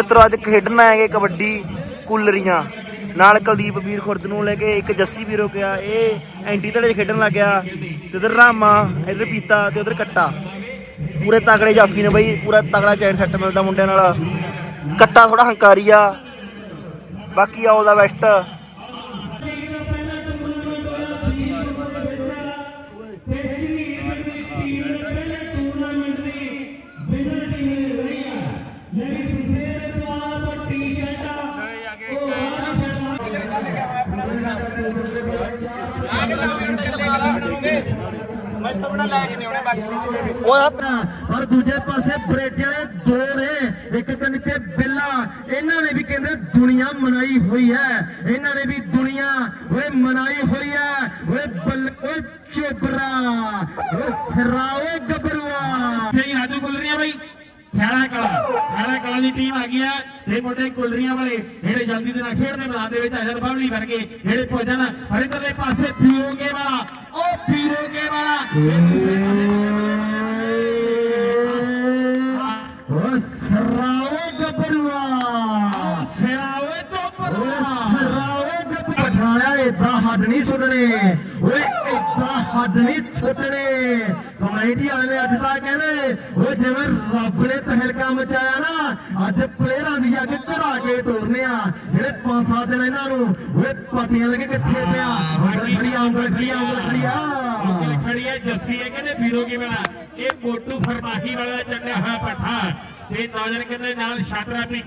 ਮਿੱਤਰੋ, ਅੱਜ ਖੇਡਣ ਆਏਗੇ ਕਬੱਡੀ ਕੁੱਲਰੀਆਂ। ਨਾਲ ਕੁਲਦੀਪ ਵੀਰ ਖੁਰਦ ਨੂੰ ਲੈ ਕੇ ਇੱਕ ਜੱਸੀ ਵੀਰ ਹੋ ਗਿਆ, ਇਹ ਐਂਟੀ ਧੜੇ ਖੇਡਣ ਲੱਗ ਗਿਆ। ਤੇ ਉਧਰ ਰਾਮਾ, ਇਧਰ ਪੀਤਾ ਤੇ ਉਧਰ ਕੱਟਾ। ਪੂਰੇ ਤਗੜੇ ਜਾਫੀ ਨੇ ਬਈ, ਪੂਰਾ ਤਗੜਾ ਚੈਨ ਸੈੱਟ ਮਿਲਦਾ ਮੁੰਡਿਆਂ ਨਾਲ। ਕੱਟਾ ਥੋੜਾ ਹੰਕਾਰੀ ਆ। ਬਾਕੀ ਆਲ ਦਾ ਬੈਸਟ ਉਹ ਔਰ ਦੂਜੇ ਪਾਸੇ ਬਰੇਟੇ ਵਾਲੇ ਦੋ ਨੇ, ਇੱਕ ਕੰਨ ਤੇ ਬਿੱਲਾ। ਇਹਨਾਂ ਨੇ ਵੀ ਕਹਿੰਦੇ ਦੁਨੀਆ ਮਨਾਈ ਹੋਈ ਹੈ। ਇਹਨਾਂ ਨੇ ਵੀ ਦੁਨੀਆ, ਓਏ ਮਨਾਈ ਹੋਈ ਹੈ। ਓਏ ਬੱਲ, ਓਏ ਚੋਬਰਾ, ਓਏ ਸਰਾਵੇ ਗੱਭਰੂਆ। ਸਹੀ ਰਾਜੂ ਗੁੱਲਰੀਆਂ ਬਾਈ। ਖੈੜਾ ਕਲਾ ਖੈੜਾ ਕਲਾ ਦੀ ਟੀਮ ਆ ਗਈ ਹੈ ਇਹ ਮੁੰਡੇ ਗੁੱਲਰੀਆਂ ਵਾਲੇ, ਜਿਹੜੇ ਜਲਦੀ ਦੇ ਨਾਲ ਖੇਡਦੇ ਮੈਦਾਨ ਦੇ ਵਿੱਚ ਹਜ਼ਰ ਬਾਬਲੀ ਵਰਗੇ ਜਿਹੜੇ ਭੋਜਨ ਹਰਿੰਦਰਲੇ ਪਾਸੇ ਪੀਓਗੇ ਵਾਲਾ, ਉਹ ਪੀਓਗੇ ਵਾਲਾ। ਓ ਸਰਾਵੇ ਗੱਭਰੂਆ ਸਿਰਾਵੇ ਤੋਂ ਓਏ ਪਰਵਾ ਸਰਾਵੇ ਗੱਭਰੂਆ ਏਦਾਂ ਹੱਡ ਨਹੀਂ ਸੁੱਟਣੇ। ਓਏ ਏਦਾਂ ਹੱਡ ਨਹੀਂ ਸੁੱਟਣੇ। ਕਮੇਟੀ ਵਾਲੇ ਨੇ ਅੱਜ ਤਾਂ ਕਹਿੰਦੇ, ਓਏ, ਜਿਵੇਂ ਰੱਬ ਨੇ ਤਹਿਲਕਾ ਮਚਾਇਆ ਨਾ, ਅੱਜ ਪਲੇਅਰਾਂ ਦੀ ਅੱਗ ਘੜਾ ਕੇ ਤੋਰਨੇ ਆ। ਜਿਹੜੇ ਪੰਜ ਸੱਤ ਦਿਨ ਇਹਨਾਂ ਨੂੰ, ਓਏ, ਪਤੀਆਂ ਲੱਗੇ ਕਿੱਥੇ ਪਿਆ ਖੜੀ ਆ ਖੜੀ ਆ ਖੜੀ ਆ। ਖੜੀ ਹੈ ਜੱਸੀ ਹੈ ਕਹਿੰਦੇ ਪੀਰੋਗੇ ਵਾਲਾ ਇਹ ਮੋਟੂ ਫਰਮਾਹੀ ਵਾਲਾ ਚੱਲਿਆ ਹੋਇਆ ਪੱਠਾ। ਤੇ ਨੌਜਰ ਕਹਿੰਦੇ ਨਾਲ ਛਾਤਰਾ ਵੀ